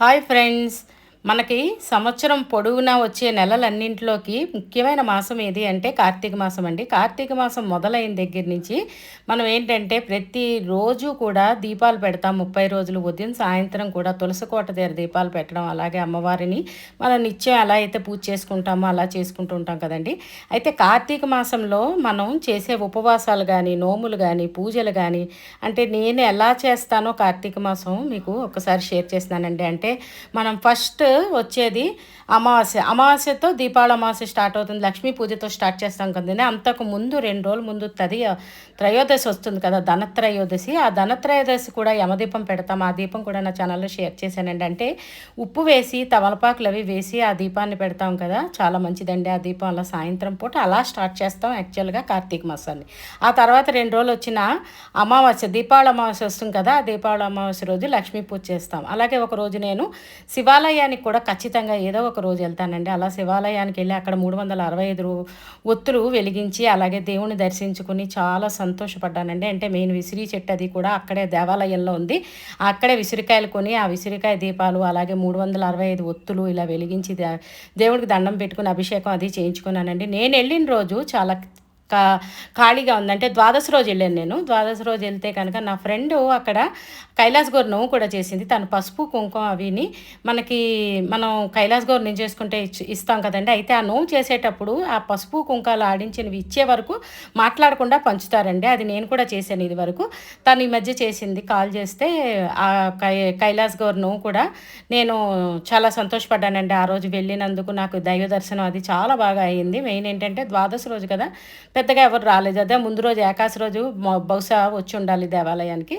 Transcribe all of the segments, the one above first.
Hi friends మనకి సంవత్సరం పొడవునా వచ్చే నెలలన్నింటిలోకి ముఖ్యమైన మాసం ఏది అంటే కార్తీక మాసం అండి. కార్తీక మాసం మొదలైన దగ్గర నుంచి మనం ఏంటంటే ప్రతిరోజు కూడా దీపాలు పెడతాం. ముప్పై రోజులు ఉదయం సాయంత్రం కూడా తులసి కోట దగ్గర దీపాలు పెట్టడం అలాగే అమ్మవారిని మనం నిత్యం ఎలా అయితే పూజ చేసుకుంటామో అలా చేసుకుంటూ ఉంటాం కదండి. అయితే కార్తీక మాసంలో మనం చేసే ఉపవాసాలు కానీ నోములు కానీ పూజలు కానీ అంటే నేను ఎలా చేస్తానో కార్తీక మాసం మీకు ఒకసారి షేర్ చేస్తున్నానండి. అంటే మనం ఫస్ట్ వచ్చేది. అమావాస్య. అమావాస్యతో దీపావళి అమావాస్య స్టార్ట్ అవుతుంది. లక్ష్మీ పూజతో స్టార్ట్ చేస్తాం కదండి అంతకు ముందు రెండు రోజుల ముందు తది త్రయోదశి వస్తుంది కదా ధనత్రయోదశి. ఆ ధనత్రయోదశి కూడా యమదీపం పెడతాం. ఆ దీపం కూడా నా ఛానల్లో షేర్ చేశానండి అంటే ఉప్పు వేసి తమలపాకులు అవి వేసి ఆ దీపాన్ని పెడతాం కదా. చాలా మంచిదండి ఆ దీపం. అలా సాయంత్రం పూట అలా స్టార్ట్ చేస్తాం యాక్చువల్గా కార్తీక మాసాన్ని. ఆ తర్వాత రెండు రోజులు వచ్చిన అమావాస్య దీపావళి అమావాస్య వస్తుంది కదా ఆ దీపావళి అమావాస్య రోజు లక్ష్మీ పూజ చేస్తాం. అలాగే ఒక రోజు నేను శివాలయానికి కూడా ఖచ్చితంగా ఏదో ఒక రోజు వెళ్తానండి. అలా శివాలయానికి వెళ్ళి అక్కడ మూడు వందల అరవై ఐదు ఒత్తులు వెలిగించి అలాగే దేవుని దర్శించుకుని చాలా సంతోషపడ్డానండి. అంటే మెయిన్ విసిరి చెట్టు అది కూడా అక్కడే దేవాలయంలో ఉంది. అక్కడే విసిరికాయలు కొని ఆ విసిరికాయ దీపాలు అలాగే మూడు వందల అరవై ఐదు ఒత్తులు ఇలా వెలిగించి దేవుడికి దండం పెట్టుకుని అభిషేకం అది చేయించుకున్నానండి. నేను వెళ్ళిన రోజు చాలా కా ఖాళీగా ఉందంటే ద్వాదశ రోజు వెళ్ళాను నేను. ద్వాదశ రోజు వెళ్తే కనుక నా ఫ్రెండ్ అక్కడ కైలాస్ గౌర్ నవ్వు కూడా చేసింది. తను పసుపు కుంకుమ అవిని మనకి మనం కైలాస్ గౌర్ నుంచి చేసుకుంటే ఇచ్- ఇస్తాం కదండి. అయితే ఆ నువ్వు చేసేటప్పుడు ఆ పసుపు కుంకాలు ఆడించినవి ఇచ్చే వరకు మాట్లాడకుండా పంచుతారండి. అది నేను కూడా చేశాను ఇది వరకు. తను ఈ మధ్య చేసింది. కాల్ చేస్తే ఆ కై కైలాస్ గౌర్ నవ్వు కూడా నేను చాలా సంతోషపడ్డానండి. ఆ రోజు వెళ్ళినందుకు నాకు దైవ దర్శనం అది చాలా బాగా అయ్యింది మెయిన్ ఏంటంటే ద్వాదశ రోజు కదా పెద్దగా ఎవరు రాలేదు. అదే ముందు రోజు ఏకాశి రోజు బహుశా వచ్చి ఉండాలి దేవాలయానికి.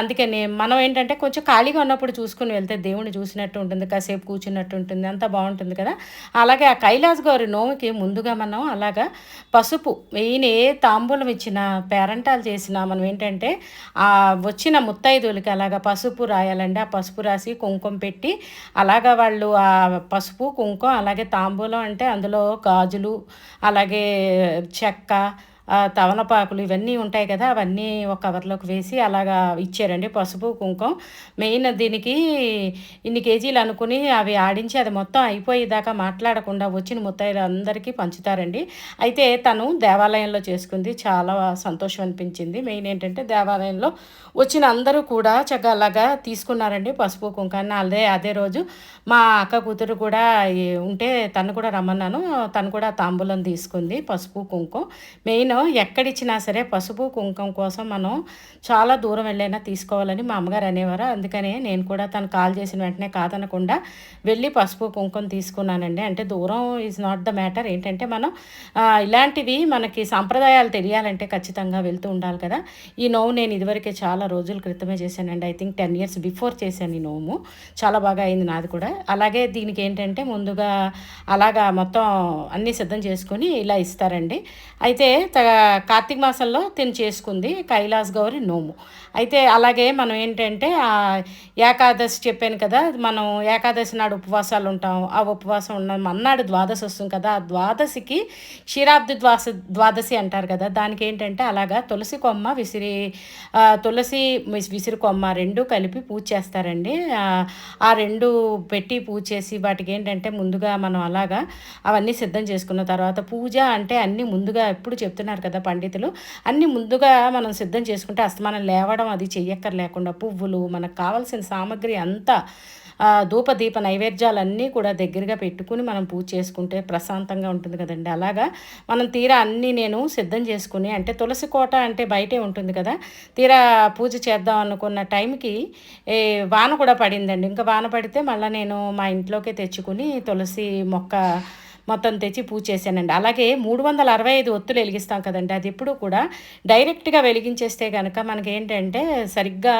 అందుకని మనం ఏంటంటే కొంచెం ఖాళీగా ఉన్నప్పుడు చూసుకుని వెళ్తే దేవుని చూసినట్టు ఉంటుంది. కాసేపు కూర్చున్నట్టు ఉంటుంది. అంతా బాగుంటుంది కదా. అలాగే ఆ కైలాస్ గౌరి నోముకి ముందుగా మనం అలాగా పసుపు మెయిన్ ఏ తాంబూలం ఇచ్చినా పేరంటాలు చేసినా మనం ఏంటంటే ఆ వచ్చిన ముత్తైదులకి అలాగా పసుపు రాయాలండి. ఆ పసుపు రాసి కుంకుమ పెట్టి అలాగా వాళ్ళు ఆ పసుపు కుంకుమ అలాగే తాంబూలం అంటే అందులో గాజులు అలాగే చెక్క ఆ, తవలపాకులు ఇవన్నీ ఉంటాయి కదా అవన్నీ ఒక కవర్లోకి వేసి అలాగా ఇచ్చారండి పసుపు కుంకుమ. మెయిన్ దీనికి ఇన్ని కేజీలు అనుకుని అవి ఆడించి అది మొత్తం అయిపోయేదాకా మాట్లాడకుండా వచ్చిన ముత్తైలు అందరికీ పంచుతారండి. అయితే తను దేవాలయంలో చేసుకుంది చాలా సంతోషం అనిపించింది. మెయిన్ ఏంటంటే దేవాలయంలో వచ్చిన అందరూ కూడా చక్కగా అలాగా తీసుకున్నారండి పసుపు కుంకాన్ని అదే అదే రోజు మా అక్క కూతురు కూడా ఉంటే తను కూడా రమ్మన్నాను. తను కూడా తాంబూలం తీసుకుంది పసుపు కుంకుమ. మెయిన్ ఎక్కడిచ్చినా సరే పసుపు కుంకుమ కోసం మనం చాలా దూరం వెళ్ళైనా తీసుకోవాలని మా అమ్మగారు అనేవారు. అందుకనే నేను కూడా తను కాల్ చేసిన వెంటనే కాదనకుండా వెళ్ళి పసుపు కుంకుమ తీసుకున్నానండి. అంటే దూరం ఈజ్ నాట్ ద మ్యాటర్ ఏంటంటే మనం ఇలాంటివి మనకి సాంప్రదాయాలు తెలియాలంటే ఖచ్చితంగా వెళ్తూ ఉండాలి కదా. ఈ నోవు నేను ఇదివరకే చాలా రోజుల క్రితమే చేశానండి. I think ten years before చేశాను ఈ నోము చాలా బాగా అయింది నాది కూడా. అలాగే దీనికి ఏంటంటే ముందుగా అలాగా మొత్తం అన్నీ సిద్ధం చేసుకొని ఇలా ఇస్తారండి. అయితే కార్తీక మాసంలో తిని చేసుకుంది కైలాస్ గౌరి నోము. అయితే అలాగే మనం ఏంటంటే ఏకాదశి చెప్పాను కదా మనం ఏకాదశి నాడు ఉపవాసాలు ఉంటాం. ఆ ఉపవాసం ఉన్న మన్నాడు ద్వాదశి వస్తుంది కదా ఆ ద్వాదశికి క్షీరాబ్ది ద్వాస ద్వాదశి అంటారు కదా దానికి ఏంటంటే అలాగా తులసి కొమ్మ విసిరి తులసి విసిరి కొమ్మ రెండు కలిపి పూజ చేస్తారండి. ఆ, రెండు పెట్టి పూజ చేసి వాటికి ఏంటంటే ముందుగా మనం అలాగా అవన్నీ సిద్ధం చేసుకున్న తర్వాత పూజ అంటే అన్నీ ముందుగా ఎప్పుడు చెప్తున్నా అంటున్నారు కదా పండితులు అన్నీ ముందుగా మనం సిద్ధం చేసుకుంటే అస్తమానం లేవడం అది చెయ్యక్కర్ లేకుండా పువ్వులు మనకు కావాల్సిన సామాగ్రి అంతా ధూపదీప నైవేద్యాలన్నీ కూడా దగ్గరగా పెట్టుకుని మనం పూజ చేసుకుంటే ప్రశాంతంగా ఉంటుంది కదండి. అలాగా మనం తీరా అన్నీ నేను సిద్ధం చేసుకుని అంటే తులసి కోట అంటే బయటే ఉంటుంది కదా తీరా పూజ చేద్దాం అనుకున్న టైంకి వాన కూడా పడిందండి. ఇంకా వాన పడితే మళ్ళీ నేను మా ఇంట్లోకే తెచ్చుకుని తులసి మొక్క మొత్తం తెచ్చి పూజ చేశానండి. అలాగే మూడు వందల అరవై ఐదు ఒత్తులు వెలిగిస్తాం కదండి. అది ఎప్పుడు కూడా డైరెక్ట్గా వెలిగించేస్తే కనుక మనకి ఏంటంటే సరిగ్గా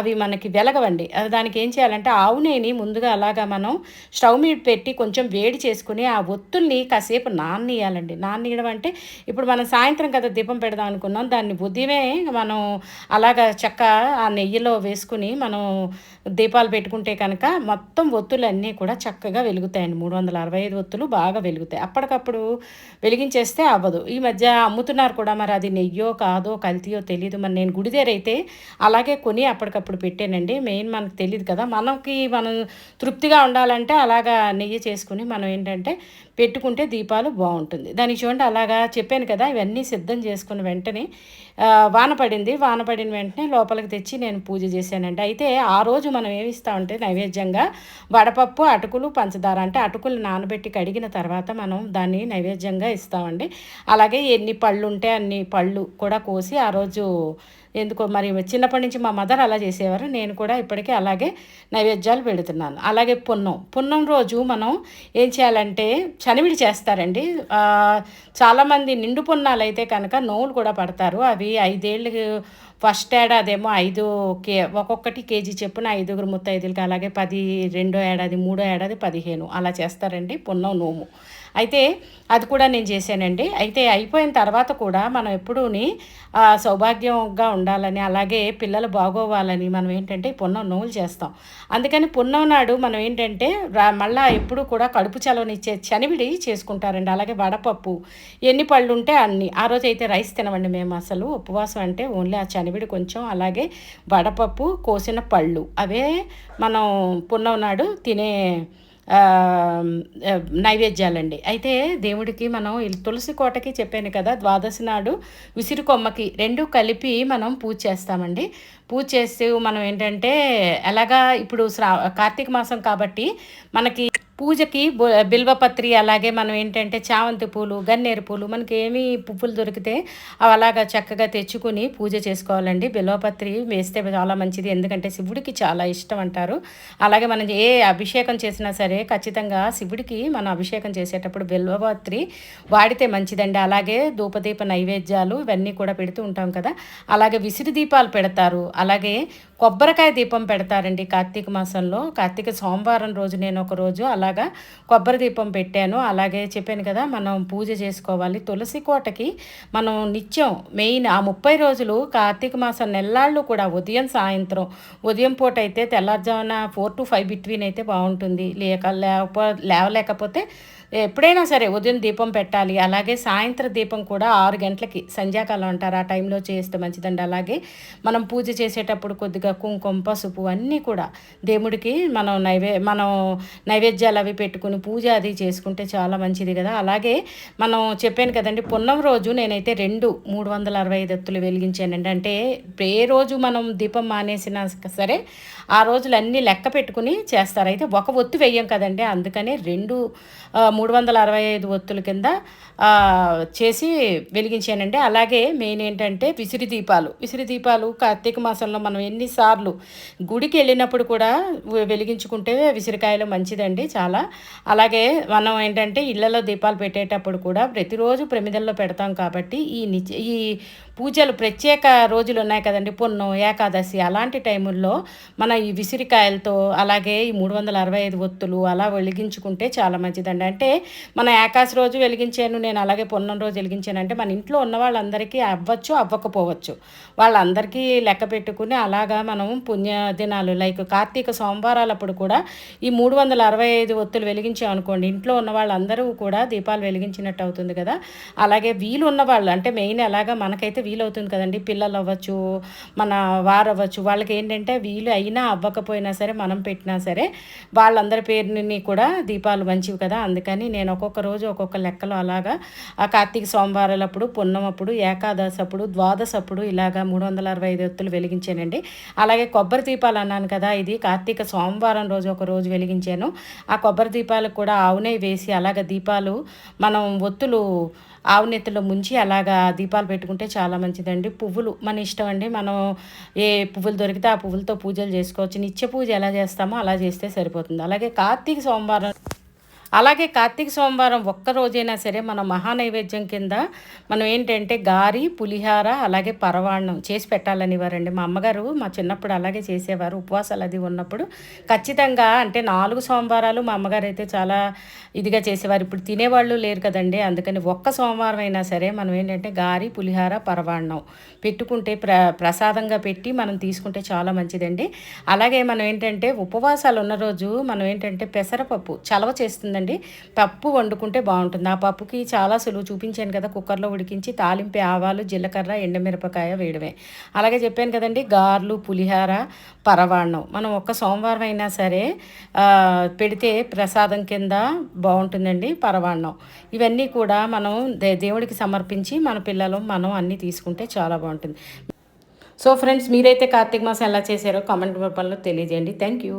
అవి మనకి వెలగవండి. అది దానికి ఏం చేయాలంటే ఆవు నేని ముందుగా అలాగా మనం స్టవ్ మీద పెట్టి కొంచెం వేడి చేసుకుని ఆ ఒత్తుల్ని కాసేపు నాన్నీయాలండి నాన్నీయడం అంటే ఇప్పుడు మనం సాయంత్రం కదా దీపం పెడదాం అనుకున్నాం. దాన్ని ఉదయమే మనం అలాగా చక్క ఆ నెయ్యిలో వేసుకుని మనం దీపాలు పెట్టుకుంటే కనుక మొత్తం ఒత్తులన్నీ కూడా చక్కగా వెలుగుతాయండి. మూడు వందల అరవై ఐదు ఒత్తులు బాగా వెలుగుతాయి. అప్పటికప్పుడు వెలిగించేస్తే అవ్వదు. ఈ మధ్య అమ్ముతున్నారు కూడా మరి అది నెయ్యో కాదో కల్తీయో తెలియదు మరి నేను గుడి దగ్గర అయితే అలాగే కొని అప్పటికప్పుడు పెట్టానండి. మెయిన్ మనకు తెలియదు కదా. మనకి మనం తృప్తిగా ఉండాలంటే అలాగా నెయ్యి చేసుకుని మనం ఏంటంటే పెట్టుకుంటే దీపాలు బాగుంటుంది. దానికి చూడండి అలాగా చెప్పాను కదా ఇవన్నీ సిద్ధం చేసుకున్న వెంటనే వాన పడింది. వాన పడిన వెంటనే లోపలికి తెచ్చి నేను పూజ చేశానండి. అయితే ఆ రోజు మనం ఏమిస్తామంటే నైవేద్యంగా వడపప్పు అటుకులు పంచదార అంటే అటుకులు నానబెట్టి కడిగిన తర్వాత తర్వాత మనం దాన్ని నైవేద్యంగా ఇస్తామండి. అలాగే ఎన్ని పళ్ళు ఉంటే అన్ని పళ్ళు కూడా కోసి ఆ రోజు ఎందుకో మరి చిన్నప్పటి నుంచి మా మదర్ అలా చేసేవారు. నేను కూడా ఇప్పటికీ అలాగే నైవేద్యాలు పెడుతున్నాను. అలాగే పున్నం. పున్నం రోజు మనం ఏం చేయాలంటే చనివిడి చేస్తారండి. చాలామంది నిండు పున్నాలు అయితే కనుక నోవులు కూడా పడతారు. అవి ఐదేళ్ళు ఫస్ట్ ఏడాదేమో ఐదు కే ఒక్కొక్కటి కేజీ చెప్పున ఐదుగురు ముత్తైదులకి అలాగే పది రెండో ఏడాది మూడో ఏడాది పదిహేను అలా చేస్తారండి పున్నం నోము. అయితే అది కూడా నేను చేశానండి. అయితే అయిపోయిన తర్వాత కూడా మనం ఎప్పుడూని సౌభాగ్యంగా ఉండాలని అలాగే పిల్లలు బాగోవాలని మనం ఏంటంటే పున్నం నోవులు చేస్తాం. అందుకని పున్నం నాడు మనం ఏంటంటే మళ్ళీ ఎప్పుడు కూడా కడుపు చలవనిచ్చే చనివిడి చేసుకుంటారండి. అలాగే వడపప్పు ఎన్ని పళ్ళు ఉంటే అన్ని. ఆ రోజు అయితే రైస్ తినవండి మేము అసలు. ఉపవాసం అంటే ఓన్లీ ఆ చనివిడి కొంచెం అలాగే వడపప్పు కోసిన పళ్ళు. అవే మనం పున్నం నాడు తినే నైవేద్యాలండి. అయితే దేవుడికి మనం తులసి కోటకి చెప్పాను కదా ద్వాదశి నాడు విసిరి కొమ్మకి రెండు కలిపి మనం పూజ చేస్తామండి. పూజ చేస్తూ మనం ఏంటంటే ఎలాగా ఇప్పుడు శ్రా కార్తీక మాసం కాబట్టి మనకి పూజకి బిల్వపత్రి అలాగే మనం ఏంటంటే చామంతి పూలు గన్నేరు పూలు మనకి ఏమి పువ్వులు దొరికితే అవి అలాగా చక్కగా తెచ్చుకుని పూజ చేసుకోవాలండి. బిల్వపత్రి వేస్తే చాలా మంచిది. ఎందుకంటే శివుడికి చాలా ఇష్టం అంటారు. అలాగే మనం ఏ అభిషేకం చేసినా సరే ఖచ్చితంగా శివుడికి మనం అభిషేకం చేసేటప్పుడు బిల్వపత్రి వాడితే మంచిదండి. అలాగే ధూపదీప నైవేద్యాలు ఇవన్నీ కూడా పెడుతూ ఉంటాం కదా. అలాగే విసిరి దీపాలు పెడతారు. అలాగే కొబ్బరికాయ దీపం పెడతారండి కార్తీక మాసంలో. కార్తీక సోమవారం రోజు నేను ఒక రోజు అలాగా కొబ్బరి దీపం పెట్టాను. అలాగే చెప్పాను కదా మనం పూజ చేసుకోవాలి. తులసి కోటకి మనం నిత్యం మెయిన్ ఆ ముప్పై రోజులు కార్తీక మాసం నెల్లాళ్ళు కూడా ఉదయం సాయంత్రం. ఉదయం పూట అయితే తెల్లారుజామున ఫోర్ టు ఫైవ్ బిట్వీన్ అయితే బాగుంటుంది. లేక లేకపో లేవలేకపోతే ఎప్పుడైనా సరే ఉదయం దీపం పెట్టాలి అలాగే సాయంత్రం దీపం కూడా ఆరు గంటలకి సంధ్యాకాలం అంటారు. ఆ టైంలో చేస్తే మంచిదండి. అలాగే మనం పూజ చేసేటప్పుడు కొద్దిగా కుంకుమ పసుపు అన్నీ కూడా దేవుడికి మనం నైవే మనం నైవేద్యాలు అవి పెట్టుకుని పూజ అది చేసుకుంటే చాలా మంచిది కదా. అలాగే మనం చెప్పాను కదండి పున్నం రోజు నేనైతే రెండు మూడు వందల అరవై ఐదు ఎత్తులు వెలిగించానండి. అంటే ఏ రోజు మనం దీపం మానేసినా సరే ఆ రోజులు అన్నీ లెక్క పెట్టుకుని చేస్తారు. అయితే ఒక ఒత్తు వెయ్యం కదండి. అందుకనే రెండు మూడు వందల అరవై ఐదు ఒత్తుల కింద చేసి వెలిగించానండి. అలాగే మెయిన్ ఏంటంటే విసిరి దీపాలు. విసిరి దీపాలు కార్తీక మాసంలో మనం ఎన్నిసార్లు గుడికి వెళ్ళినప్పుడు కూడా వెలిగించుకుంటే విసిరికాయలు మంచిదండి చాలా. అలాగే మనం ఏంటంటే ఇళ్ళలో దీపాలు పెట్టేటప్పుడు కూడా ప్రతిరోజు ప్రమిదల్లో పెడతాం కాబట్టి ఈ ఈ పూజలు ప్రత్యేక రోజులు ఉన్నాయి కదండి. పొన్నం ఏకాదశి అలాంటి టైముల్లో మన ఈ విసిరికాయలతో అలాగే ఈ మూడు వందల అరవై ఐదు ఒత్తులు అలా వెలిగించుకుంటే చాలా మంచిదండి. అంటే మన ఏకాశి రోజు వెలిగించాను నేను అలాగే పొన్నం రోజు వెలిగించాను అంటే మన ఇంట్లో ఉన్న వాళ్ళందరికీ అవ్వచ్చు అవ్వకపోవచ్చు. వాళ్ళందరికీ లెక్క పెట్టుకుని అలాగా మనం పుణ్యదినాలు లైక్ కార్తీక సోమవారాలప్పుడు కూడా ఈ మూడు వందల అరవై ఐదు ఒత్తులు వెలిగించాం అనుకోండి. ఇంట్లో ఉన్న వాళ్ళందరూ కూడా దీపాలు వెలిగించినట్టు అవుతుంది కదా. అలాగే వీలు ఉన్న వాళ్ళు అంటే మెయిన్ ఎలాగా మనకైతే వీలవుతుంది కదండి. పిల్లలు అవ్వచ్చు మన వారు అవ్వచ్చు వాళ్ళకి ఏంటంటే వీలు అయినా అవ్వకపోయినా సరే మనం పెట్టినా సరే వాళ్ళందరి పేరుని కూడా దీపాలు మంచివి కదా. అందుకని నేను ఒక్కొక్క రోజు ఒక్కొక్క లెక్కలో అలాగా ఆ కార్తీక సోమవారాలప్పుడు పున్నమప్పుడు ఏకాదశి అప్పుడు ద్వాదశి అప్పుడు ఇలాగా మూడు వందల అరవై ఐదు ఒత్తులు వెలిగించానండి. అలాగే కొబ్బరి దీపాలు అన్నాను కదా ఇది కార్తీక సోమవారం రోజు ఒక రోజు వెలిగించాను. ఆ కొబ్బరి దీపాలకు కూడా ఆవునే వేసి అలాగ దీపాలు మనం ఒత్తులు ఆవు నెత్తిలో ముంచి అలాగా దీపాలు పెట్టుకుంటే చాలా మంచిదండి. పువ్వులు మన ఇష్టం అండి. మనం ఏ పువ్వులు దొరికితే ఆ పువ్వులతో పూజలు చేసుకోవచ్చు. నిత్య పూజ ఎలా చేస్తామో అలా చేస్తే సరిపోతుంది. అలాగే కార్తీక సోమవారం అలాగే కార్తీక సోమవారం ఒక్క రోజైనా సరే మన మహానైవేద్యం కింద మనం ఏంటంటే గారి పులిహార అలాగే పరవాణం చేసి పెట్టాలని వారండి మా అమ్మగారు మా చిన్నప్పుడు అలాగే చేసేవారు. ఉపవాసాలు అది ఉన్నప్పుడు ఖచ్చితంగా అంటే నాలుగు సోమవారాలు మా అమ్మగారు అయితే చాలా ఇదిగా చేసేవారు. ఇప్పుడు తినేవాళ్ళు లేరు కదండి. అందుకని ఒక్క సోమవారం అయినా సరే మనం ఏంటంటే గారి పులిహార పరవాణం పెట్టుకుంటే ప్ర ప్రసాదంగా పెట్టి మనం తీసుకుంటే చాలా మంచిదండి. అలాగే మనం ఏంటంటే ఉపవాసాలు ఉన్న రోజు మనం ఏంటంటే పెసరపప్పు చలవ చేస్తుందండి. కదండి పప్పు వండుకుంటే బాగుంటుంది. ఆ పప్పుకి చాలా సులువు చూపించాను కదా కుక్కర్లో ఉడికించి తాలింపు ఆవాలు జీలకర్ర ఎండుమిరపకాయ వేయడమే. అలాగే చెప్పాను కదండి గార్లు పులిహార పరవాణం మనం ఒక్క సోమవారం అయినా సరే పెడితే ప్రసాదం కింద బాగుంటుందండి పరవాణం ఇవన్నీ కూడా మనం దేవుడికి సమర్పించి మన పిల్లలు మనం అన్నీ తీసుకుంటే చాలా బాగుంటుంది. సో ఫ్రెండ్స్ మీరైతే కార్తీక మాసం ఎలా చేశారో కామెంట్ రూపంలో తెలియజేయండి. Thank you.